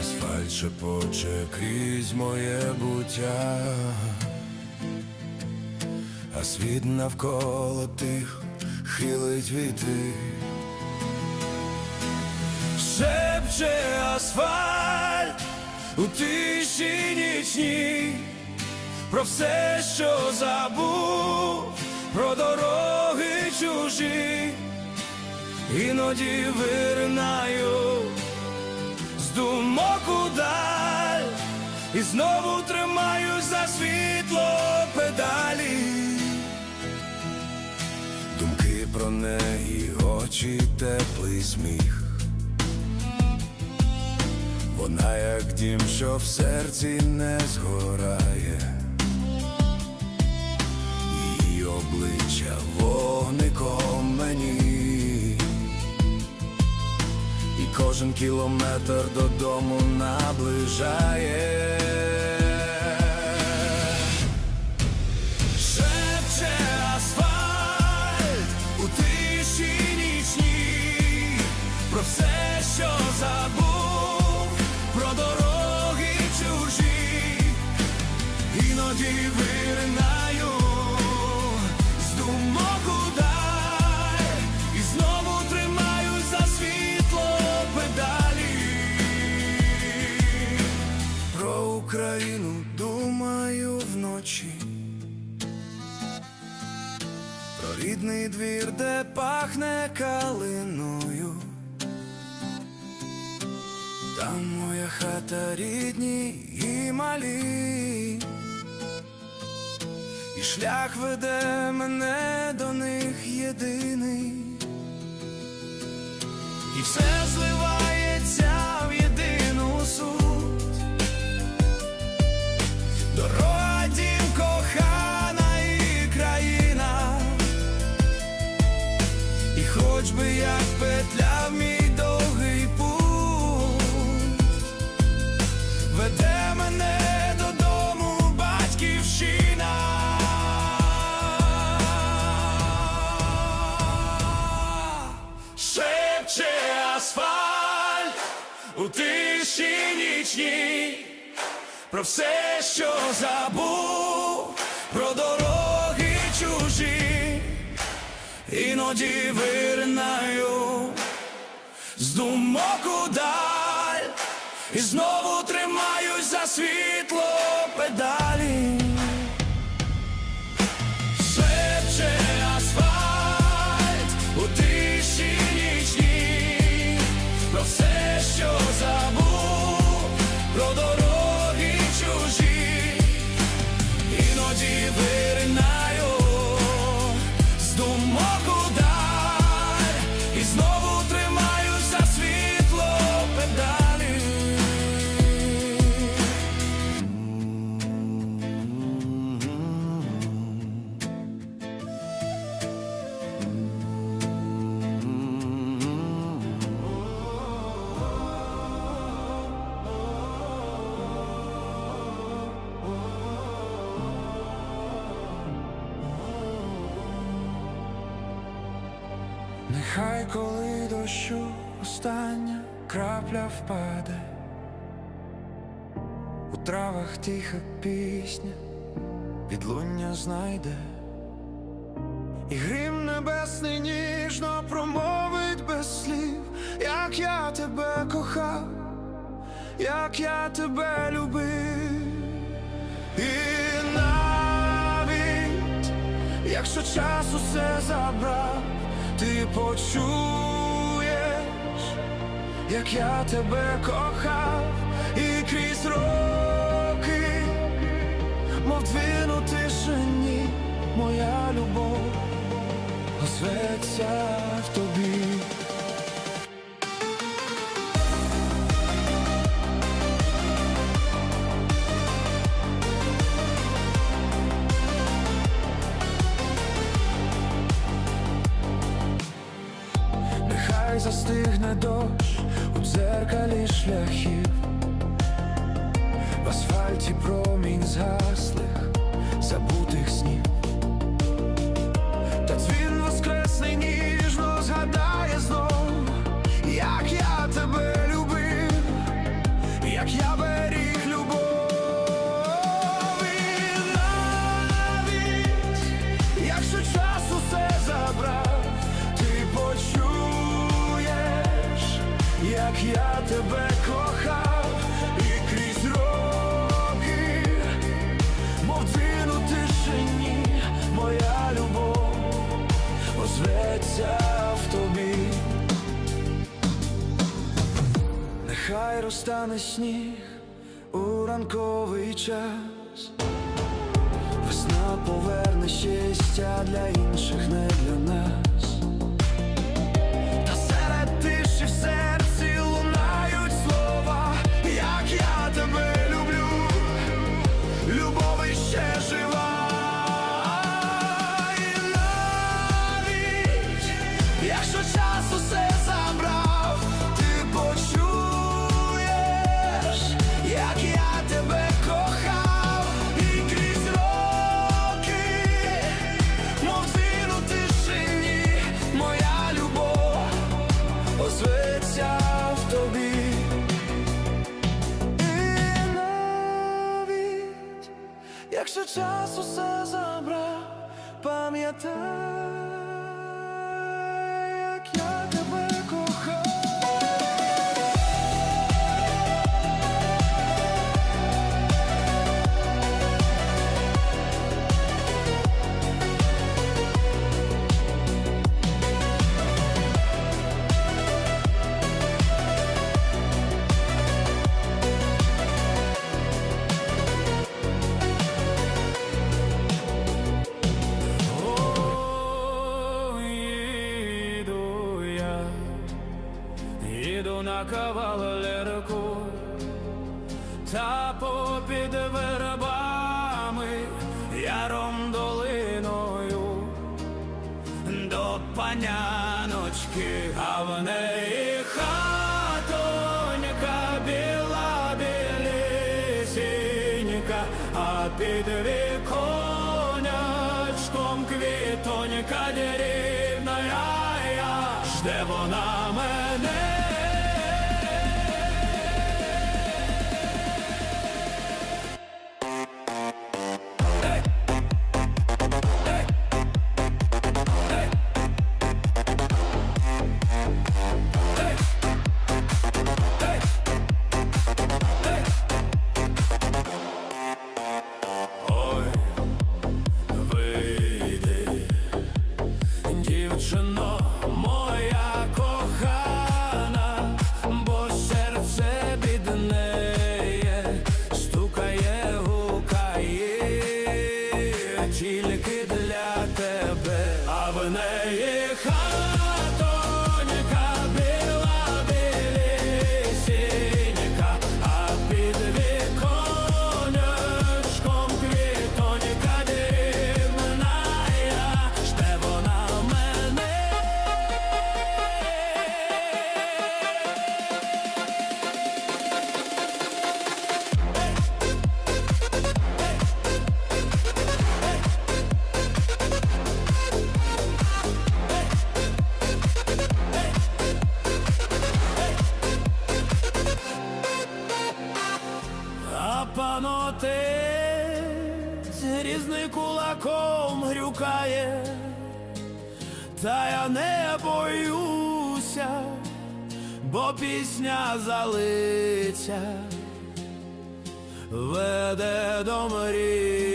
Асфальт шепоче крізь моє буття, а світ навколо тих хилить віти. Шепче асфальт у тиші нічній. Про все, що забув, про дороги чужі, іноді виринаю думок удаль і знову тримаюсь за світло педалі. Думки про неї, очі, теплий сміх. Вона як дім, що в серці не згорає, її обличчя вогником мені, кожен кілометр додому наближає. Шепче у тиші нічній про все, що забув, про дороги чужі, іноді виринаю Україну думаю вночі. Про рідний двір, де пахне калиною. Там моя хата рідні і малі, і шлях веде мене до них єдиний, і все зливається про все, що забув, про дороги чужі іноді виринаю з думок удаль і знову тримаюсь за світло педалі. Відлуння знайде, і грім небесний ніжно промовить без слів, як я тебе кохав, як я тебе любив, і навіть якщо час усе забрав, ти почуєш, як я тебе кохав, і крізь роки, мов двину тишині, моя любов озветься в тобі. Нехай застигне дощ у дзеркалі шляхів, в асфальті промінь згаслих, забутих снів. Нехай розтане сніг у ранковий час. Весна поверне щастя для інших, не для нас. Якщо час усе забрав, пам'ятай, та попід вербами, яром долиною, до паняночки, а пісня залиця веде до мрії.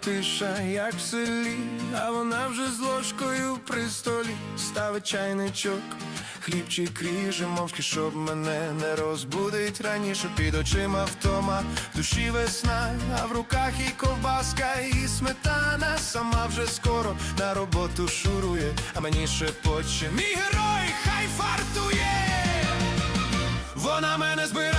Тиша, як в селі, а вона вже з ложкою при столі. Ставить чайничок, хлібчик ріже, мовчки, щоб мене не розбудить раніше під очима втома, душі весна, а в руках і ковбаска, і сметана. Сама вже скоро на роботу шурує, а мені шепоче Мій герой, хай фартує! вона мене пахне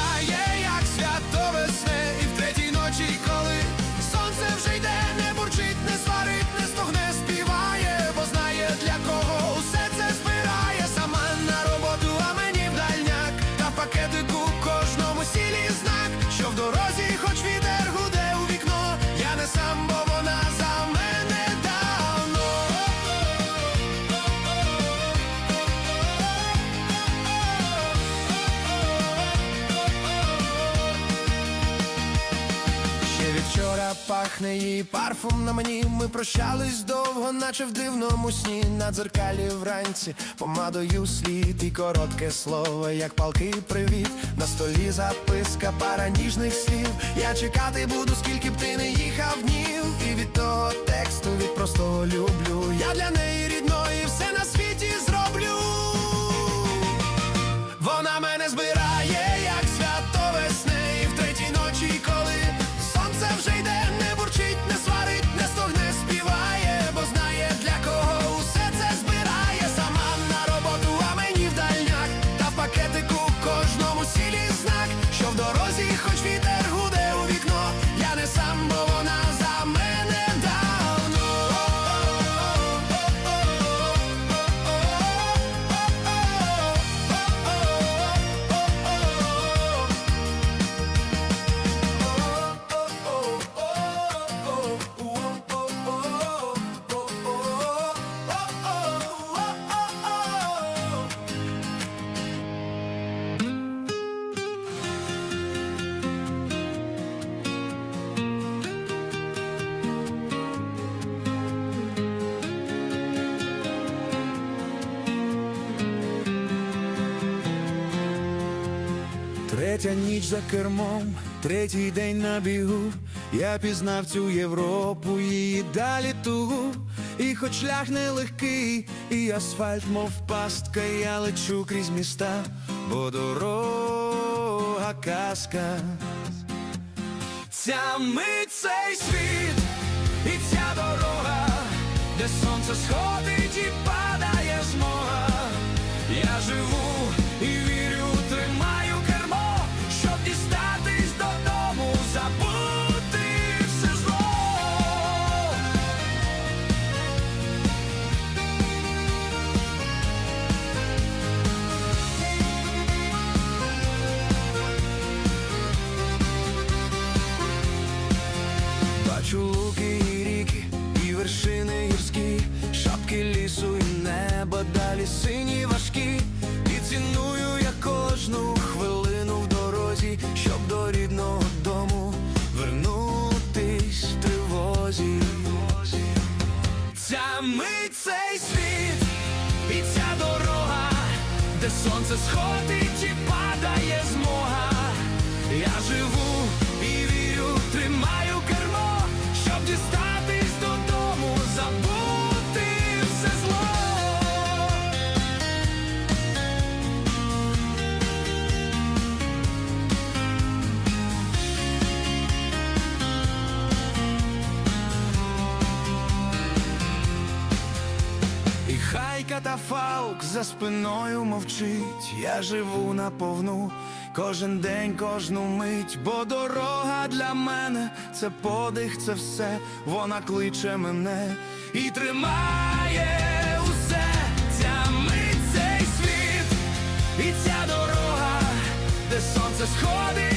її парфум на мені. Ми прощались довго, наче в дивному сні. На дзеркалі вранці помадою слід і коротке слово, як палкий привіт. На столі записка, пара ніжних слів. Я чекати буду, скільки б ти не їхав днів. І від того тексту від простого люблю. Я для неї рідної все на світі зроблю. Вона мене збирає, Третя ніч за кермом, третій день на бігу. Я пізнав цю Європу, її далі тугу. І хоч шлях нелегкий, і асфальт, мов пастка, я лечу крізь міста, бо дорога казка. Ця мить цей світ, і ця дорога, де сонце сходить і падає змога. Я живу і вірю, тримаю сині важкі. І ціную я кожну хвилину в дорозі, щоб до рідного дому вернутись в тривозі. Ця мить цей світ, і ця дорога, де сонце сходить і падає катафалк за спиною мовчить, я живу наповну кожен день, кожну мить, бо дорога для мене це подих, це все, вона кличе мене і тримає усе, ця мить, цей світ, і ця дорога, де сонце сходить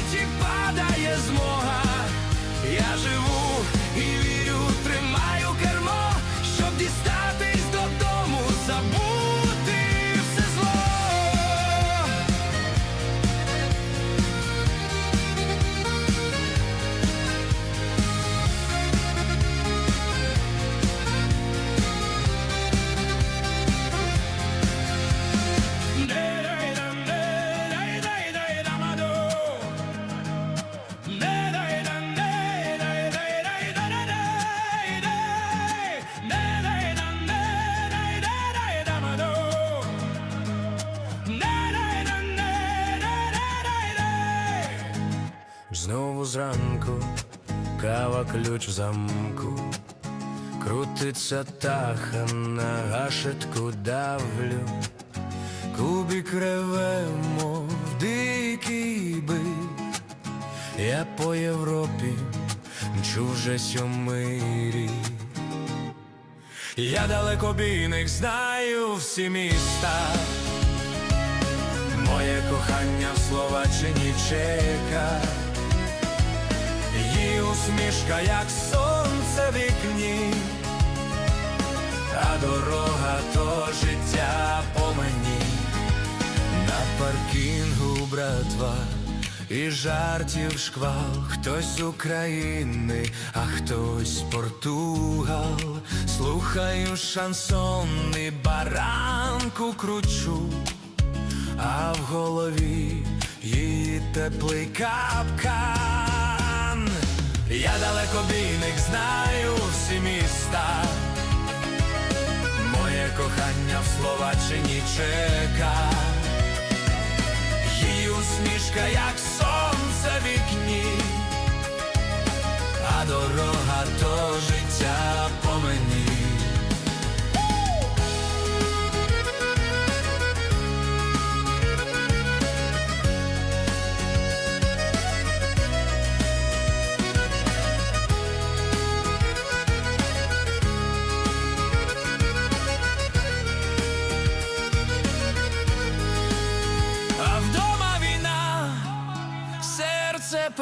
зранку, кава ключ в замку, крутиться таха на гашетку давлю, кубик реве, мов дикий бик. Я по Європі мчу вже сьомий рік. Я далекобійник, знаю всі міста. Моє кохання в Словаччині чека. Усмішка, як сонце вікні, а дорога то життя по мені. На паркінгу, братва, і жартів шквал, хтось з України, а хтось Португал. Слухаю шансон і баранку кручу, а в голові її теплий капкан. Я далекобійник знаю всі міста. Моє кохання в Словаччині чека. Її усмішка, як сонце в вікні, а дорога то життя по мені.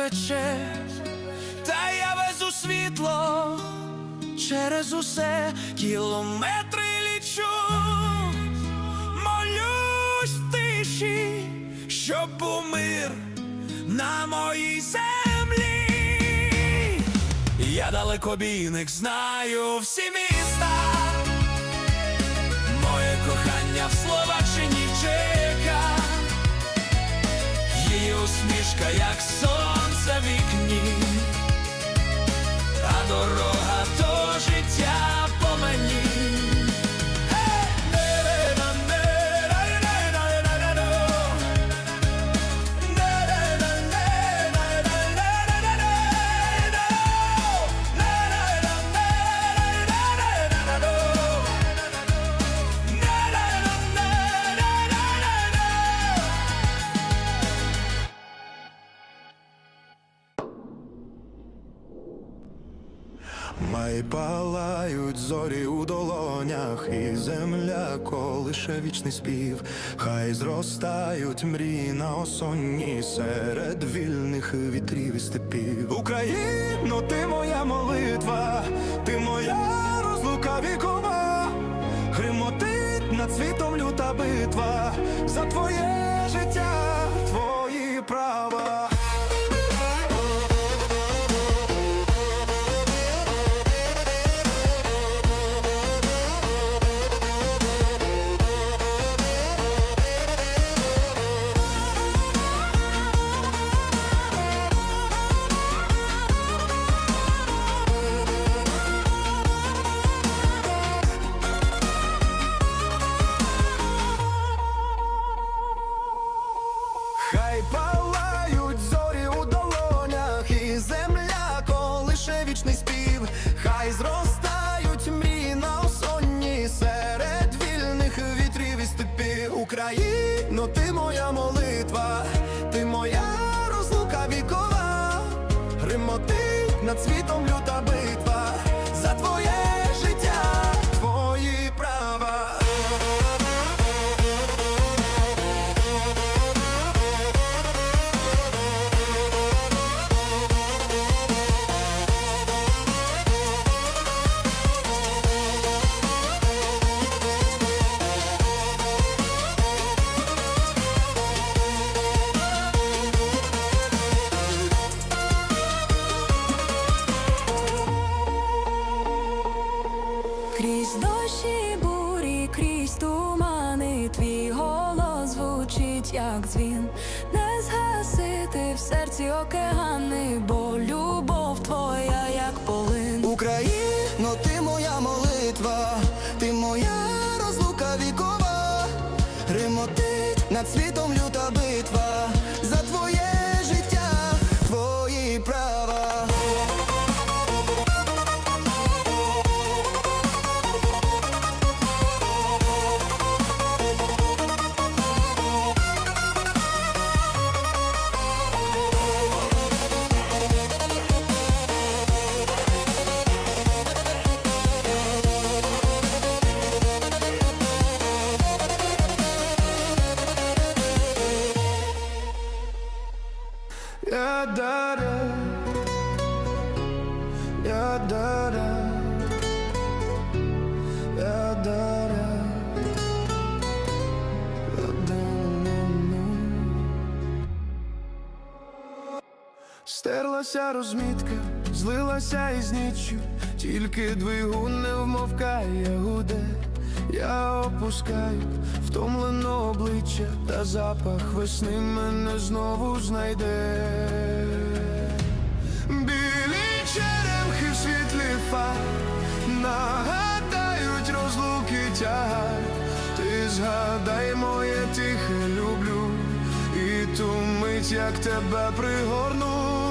Пече, та я везу світло через усе кілометри лічу, молюсь в тиші, щоб був мир на моїй землі. Я далекобійник, знаю всі міста. Моє кохання в Словаччині її усмішка, як сонце серед вільних вітрів і степів. Україно, ти моя молитва, ти моя розлука вікова, гримотить над світом люта битва за твоє колише вічний спів, хай зростають мрії на осонні серед вільних вітрів і степів. Україно, ти моя молитва, ти моя розлука вікова, Гримотить над світом люта Крізь дощі бурі, крізь тумани, твій голос звучить, як дзвін. Не згасити в серці океани, Стерлася розмітка, злилася із ніччю, тільки двигун не вмовкає гуде. Я опускаю втомлено обличчя, та запах весни мене знову знайде. Білі черемхи світлі фар нагадають розлуки тягар. Ти згадай моє тихе люблю, і ту мить, як тебе пригорну.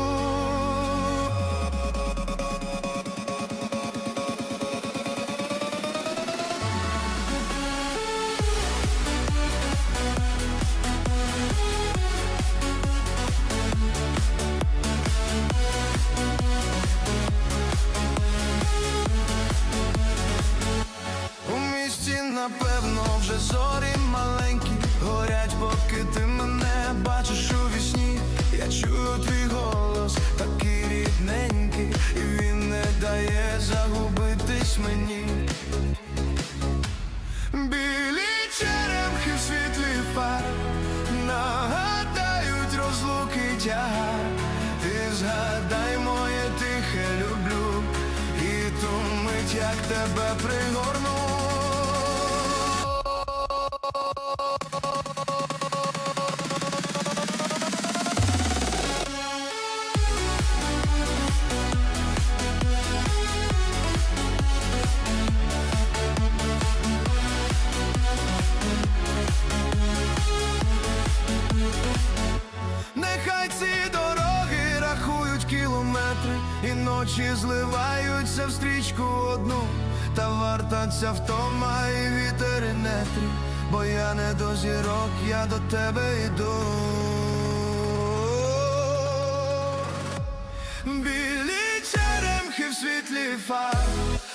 Тягар. Ти згадай моє тихе люблю, і ту мить, як тебе пригорну. Я до тебе йду. Білі черемхи в світлі фар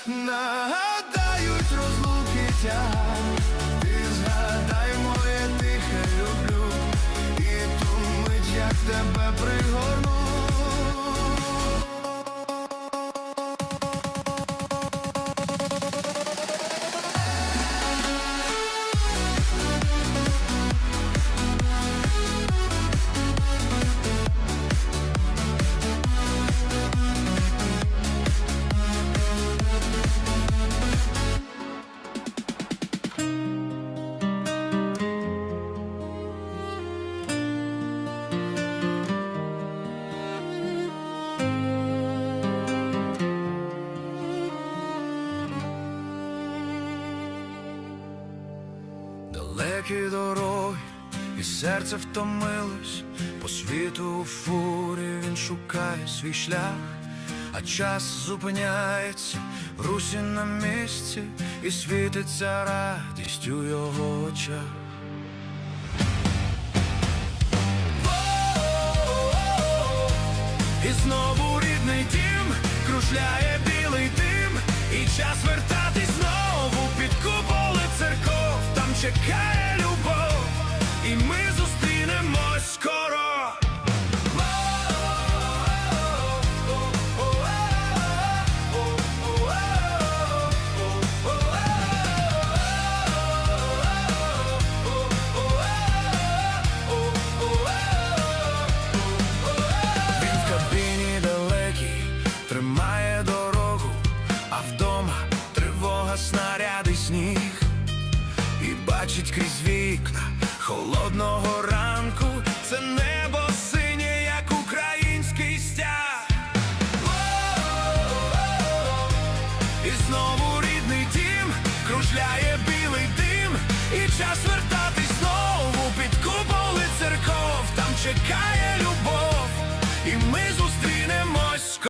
нагадають розлуки тягар. Ти згадай моє тихе люблю, і ту мить, як тебе пригорну. Далекі дороги, і серце втомилось, по світу у фурі він шукає свій шлях, а час зупиняється в русі на місці, і світиться радість у його очах. І знову рідний дім кружляє білий дим, і час вертатись знову під куполи церков, там чекає